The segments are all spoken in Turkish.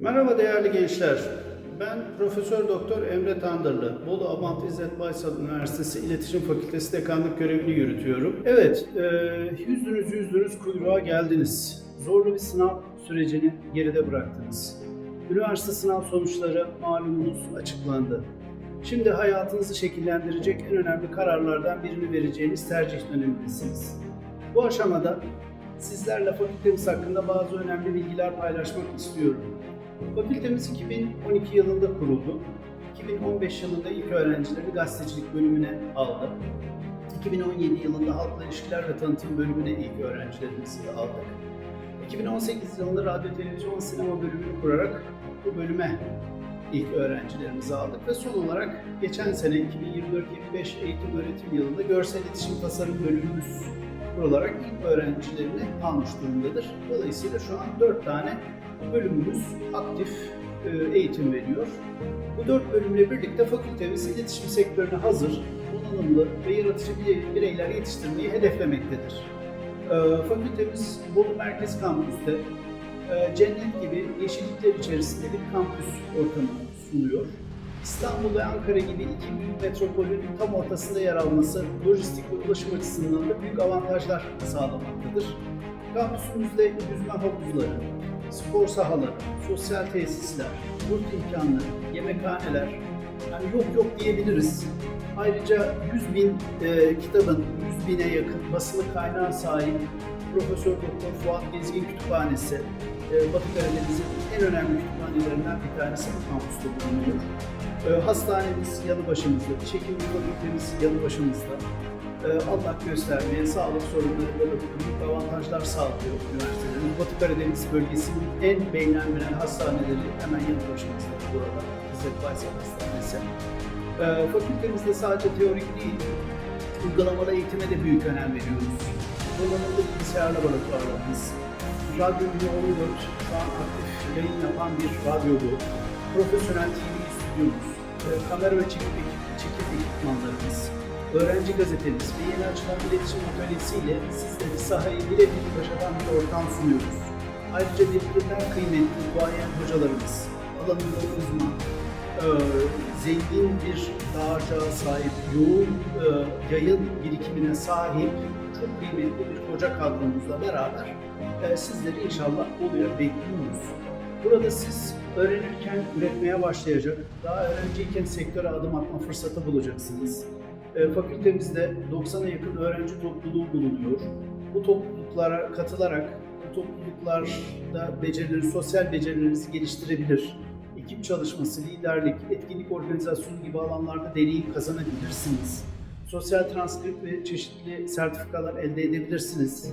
Merhaba değerli gençler. Ben Profesör Doktor Emre Tandırlı. Bolu Abant İzzet Baysal Üniversitesi İletişim Fakültesi Dekanlık görevini yürütüyorum. Evet, e, yüzdünüz yüzdünüz kuyruğa geldiniz. Zorlu bir sınav sürecini geride bıraktınız. Üniversite sınav sonuçları malumunuz açıklandı. Şimdi hayatınızı şekillendirecek en önemli kararlardan birini vereceğiniz tercih dönemindesiniz. Bu aşamada sizlerle fakültemiz hakkında bazı önemli bilgiler paylaşmak istiyorum. Fakültemiz 2012 yılında kuruldu. 2015 yılında ilk öğrencileri gazetecilik bölümüne aldı. 2017 yılında halkla ilişkiler ve tanıtım bölümüne ilk öğrencilerimizi aldık. 2018 yılında radyo, televizyon, sinema bölümünü kurarak bu bölüme ilk öğrencilerimizi aldık ve son olarak geçen sene 2024-25 eğitim öğretim yılında görsel iletişim tasarım bölümümüz kurularak ilk öğrencilerini almış durumdadır. Dolayısıyla şu an 4 tane bölümümüz aktif e, eğitim veriyor. Bu dört bölümle birlikte fakültemiz iletişim sektörüne hazır, donanımlı ve yaratıcı bire- bireyler yetiştirmeyi hedeflemektedir. E, Fakültemiz Bolu Merkez Kampüs'te cennet gibi yeşillikler içerisinde bir kampüs ortamı sunuyor. İstanbul ve Ankara gibi iki büyük metropolün tam ortasında yer alması lojistik ve ulaşım açısından da büyük avantajlar sağlamaktadır. Kampüsümüzde yüzme havuzları, spor sahaları, sosyal tesisler, yurt imkanları, yemekhaneler, yani yok yok diyebiliriz. Ayrıca 100 bin e, kitabın 100 bine yakın basılı kaynağı sahip Profesör Doktor Fuat Gezgin Kütüphanesi, e, Batı Karadeniz'in en önemli kütüphanelerinden bir tanesi bu kampüste bulunuyor. E, hastanemiz yanı başımızda, çekim fakültemiz yanı başımızda. E, Allah göstermeye, sağlık sorunlarında da büyük avantajlar sağlıyor üniversitelerin. Batı Karadeniz bölgesinin en beğenilen hastaneleri hemen yanı başımızda burada. İzzet Baysal Hastanesi. Fakültemizde sadece teorik değil, uygulamalı eğitime de büyük önem veriyoruz. Donanımlı bilgisayar laboratuvarlarımız, Radyo 14 şu an aktif yayın yapan bir radyo bu. Profesyonel TV stüdyomuz, kamera ve çekim, çekim ekipmanlarımız, öğrenci gazetemiz ve yeni açılan iletişim atölyesiyle sizlere sahayı birebir yaşatan bir ortam sunuyoruz. Ayrıca birbirinden kıymetli duayen hocalarımız, alanında uzman, e, zengin bir dağarcığa sahip, yoğun e, yayın birikimine sahip çok kıymetli bir hoca kadromuzla beraber e, sizleri inşallah Bolu'ya bekliyoruz. Burada siz öğrenirken üretmeye başlayacak, daha öğrenciyken sektöre adım atma fırsatı bulacaksınız. E, fakültemizde 90'a yakın öğrenci topluluğu bulunuyor. Bu topluluklara katılarak bu topluluklarda becerileri, sosyal becerilerinizi geliştirebilir. Ekip çalışması, liderlik, etkinlik organizasyonu gibi alanlarda deneyim kazanabilirsiniz. Sosyal transkript ve çeşitli sertifikalar elde edebilirsiniz.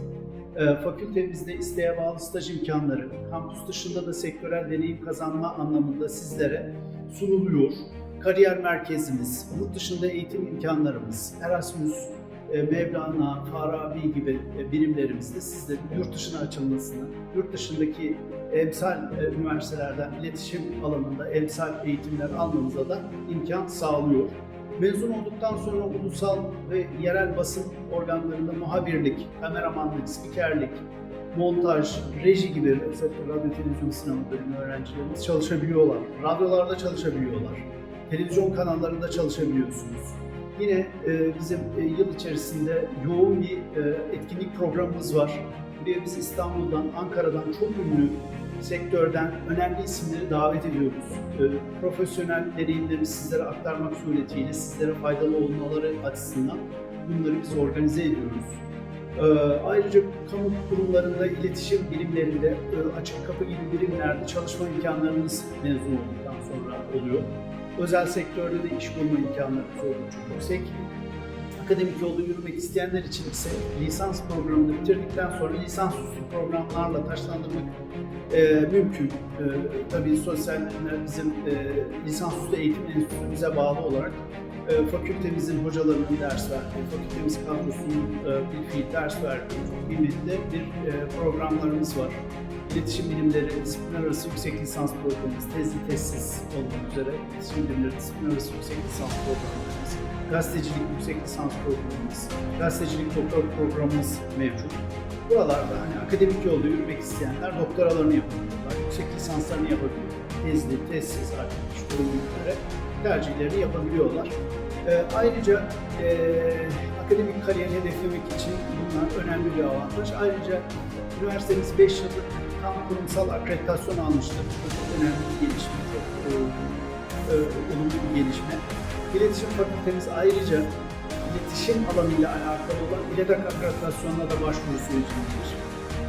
E, fakültemizde isteğe bağlı staj imkanları, kampüs dışında da sektörel deneyim kazanma anlamında sizlere sunuluyor. Kariyer merkezimiz, yurt dışında eğitim imkanlarımız, Erasmus, Mevlana, Farabi gibi e, birimlerimizde sizlerin yurt dışına açılmasını, yurt dışındaki emsal e, üniversitelerden iletişim alanında emsal eğitimler almanıza da imkan sağlıyor. Mezun olduktan sonra ulusal ve yerel basın organlarında muhabirlik, kameramanlık, spikerlik, montaj, reji gibi özellikle radyo, televizyon, sinema bölümü öğrencilerimiz çalışabiliyorlar. Radyolarda çalışabiliyorlar. Televizyon kanallarında çalışabiliyorsunuz. Yine e, bizim e, yıl içerisinde yoğun bir e, etkinlik programımız var. Buraya biz İstanbul'dan, Ankara'dan çok ünlü sektörden önemli isimleri davet ediyoruz. Profesyonel deneyimleri sizlere aktarmak suretiyle sizlere faydalı olmaları açısından bunları biz organize ediyoruz. Ayrıca kamu kurumlarında, iletişim bilimlerinde, açık kapı gibi birimlerde çalışma imkanlarımız mezun olduktan sonra oluyor. Özel sektörde de iş bulma imkanlarımız oldukça yüksek. Akademik yolda yürümek isteyenler için ise lisans programını bitirdikten sonra lisansüstü programlarla taşlandırmak e, mümkün. E, tabii sosyaller bizim e, lisansüstü eğitim enstitümüze bağlı olarak e, fakültemizin hocalarının ders verdiği, fakültemiz kadrosunun e, bir ders verdiği çok kıymetli bir e, programlarımız var. İletişim Bilimleri Disiplin Arası Yüksek Lisans Programımız, tezli tezsiz olmak üzere İletişim Bilimleri Disiplin Arası Yüksek Lisans Programımız, Gazetecilik Yüksek Lisans Programımız, Gazetecilik Doktor Programımız mevcut. Buralarda hani akademik yolda yürümek isteyenler doktoralarını yapabiliyorlar, yüksek lisanslarını yapabiliyorlar. tezli, tezsiz artık iş göre tercihlerini yapabiliyorlar. Ee, ayrıca e, akademik kariyer hedeflemek için bunlar önemli bir avantaj. Ayrıca üniversitemiz 5 yıllık tam kurumsal akreditasyon almıştır. Çok önemli bir gelişme, çok e, e, olumlu bir gelişme. İletişim Fakültemiz ayrıca iletişim alanıyla alakalı olan İLEDAK akreditasyonuna da başvuru sürecindedir.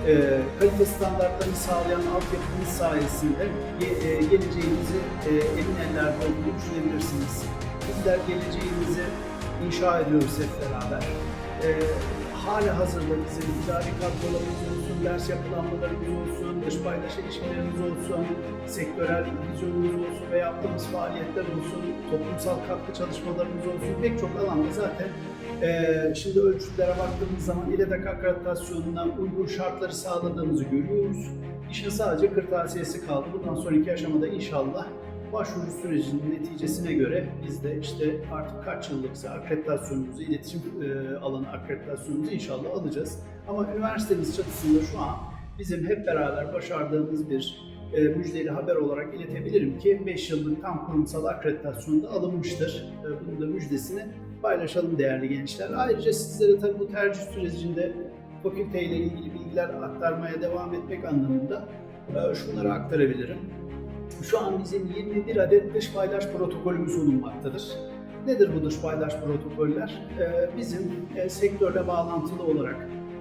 E, kalite standartlarını sağlayan altyapımız sayesinde e, geleceğinizi e, emin ellerde olduğunu düşünebilirsiniz. Bizler geleceğimizi inşa ediyoruz hep beraber. E, hali hazırda bizim idari kadrolarımız olsun, ders yapılanmalarımız olsun, dış paydaş ilişkilerimiz olsun, sektörel vizyonumuz olsun ve yaptığımız faaliyetler olsun, toplumsal katkı çalışmalarımız olsun pek çok alanda zaten e, şimdi ölçütlere baktığımız zaman İLEDAK akreditasyonuna uygun şartları sağladığımızı görüyoruz. İşin sadece kırtasiyesi kaldı. Bundan sonraki aşamada inşallah başvuru sürecinin neticesine göre biz de işte artık kaç yıllıksa akreditasyonumuzu, iletişim e, alanı akreditasyonumuzu inşallah alacağız. Ama üniversitemiz çatısında şu an bizim hep beraber başardığımız bir e, müjdeli haber olarak iletebilirim ki 5 yıllık tam kurumsal akreditasyonda alınmıştır. E, bunun da müjdesini paylaşalım değerli gençler. Ayrıca sizlere tabii bu tercih sürecinde fakülteyle ilgili bilgiler aktarmaya devam etmek anlamında e, şunları aktarabilirim. Şu an bizim 21 adet dış paylaş protokolümüz bulunmaktadır. Nedir bu dış paylaş protokoller? Ee, bizim e, sektörle bağlantılı olarak,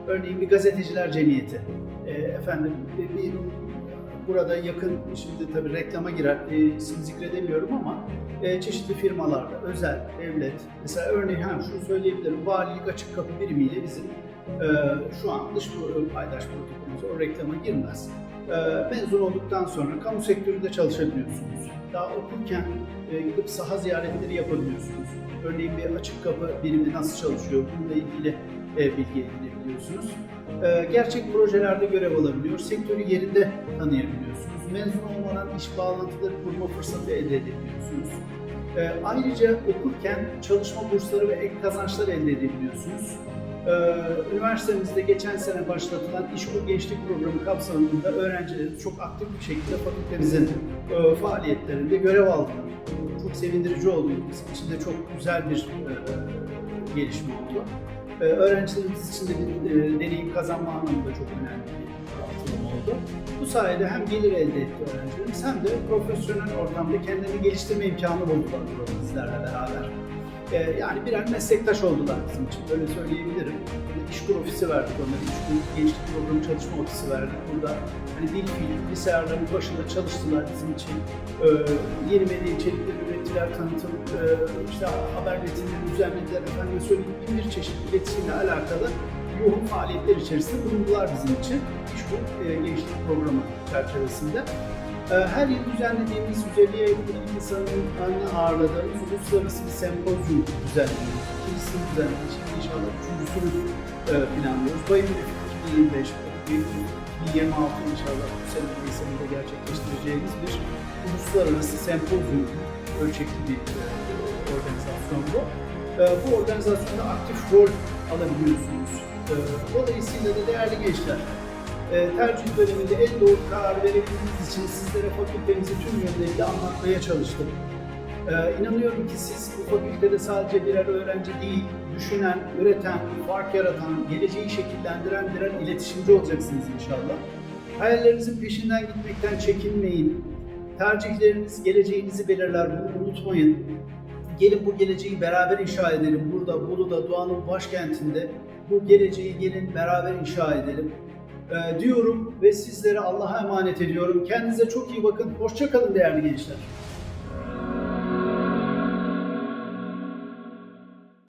örneğin bir gazeteciler cemiyeti, e, efendim bir, burada yakın, şimdi tabii reklama girer, e, isim zikredemiyorum ama çeşitli firmalarla, özel, devlet, mesela örneğin hem şunu söyleyebilirim, valilik açık kapı birimiyle bizim şu an dış paylaş protokolümüz, o reklama girmez. Ee, mezun olduktan sonra kamu sektöründe çalışabiliyorsunuz. Daha okurken e, gidip saha ziyaretleri yapabiliyorsunuz. Örneğin bir açık kapı birimi nasıl çalışıyor bununla ilgili e, bilgi edinebiliyorsunuz. Ee, gerçek projelerde görev alabiliyor, sektörü yerinde tanıyabiliyorsunuz. Mezun olmadan iş bağlantıları kurma fırsatı elde edebiliyorsunuz. Ee, ayrıca okurken çalışma bursları ve ek kazançlar elde edebiliyorsunuz. Ee, üniversitemizde geçen sene başlatılan İşkur Gençlik Programı kapsamında öğrencilerimiz çok aktif bir şekilde fakültemizin e, faaliyetlerinde görev aldılar. Çok sevindirici oldu. Bizim için de çok güzel bir e, gelişme oldu. E, öğrencilerimiz için de bir deneyim kazanma anlamında çok önemli bir atılım oldu. Bu sayede hem gelir elde etti öğrencilerimiz hem de profesyonel ortamda kendilerini geliştirme imkanı buldular bizlerle beraber. Ee, yani birer meslektaş oldular bizim için, böyle söyleyebilirim. Burada İşkur ofisi verdik onlara, İşkur Gençlik Programı Çalışma Ofisi verdik. Burada hani dil fiil, bilgisayarların başında çalıştılar bizim için. Ee, yeni medya içerikleri ürettiler, tanıtım, e, işte haber metinleri düzenlediler, efendim söyleyeyim bir çeşit iletişimle alakalı yoğun faaliyetler içerisinde bulundular bizim için. İşkur e, Gençlik Programı çerçevesinde. Ee, Her yıl düzenlediğimiz 150'ye yakın bilim insanının ağırladığımız uluslararası bir sempozyum düzenliyoruz. İkincisini düzenledik. Şimdi inşallah üçüncüsünü e, planlıyoruz. Bayım 2025, Bayım 2026 inşallah bu sene Mayıs'ında gerçekleştireceğimiz bir uluslararası sempozyum ölçekli bir e, organizasyon bu. E, Bu organizasyonda aktif rol alabiliyorsunuz. Dolayısıyla da değerli gençler, e, tercih döneminde en doğru karar verebilmeniz için sizlere fakültemizi tüm yönleriyle anlatmaya çalıştım. E, inanıyorum ki siz bu fakültede sadece birer öğrenci değil, düşünen, üreten, fark yaratan, geleceği şekillendiren birer iletişimci olacaksınız inşallah. Hayallerinizin peşinden gitmekten çekinmeyin. Tercihleriniz geleceğinizi belirler, bunu unutmayın. Gelin bu geleceği beraber inşa edelim. Burada Bolu'da, Doğan'ın başkentinde bu geleceği gelin beraber inşa edelim diyorum ve sizlere Allah'a emanet ediyorum. Kendinize çok iyi bakın. Hoşça kalın değerli gençler.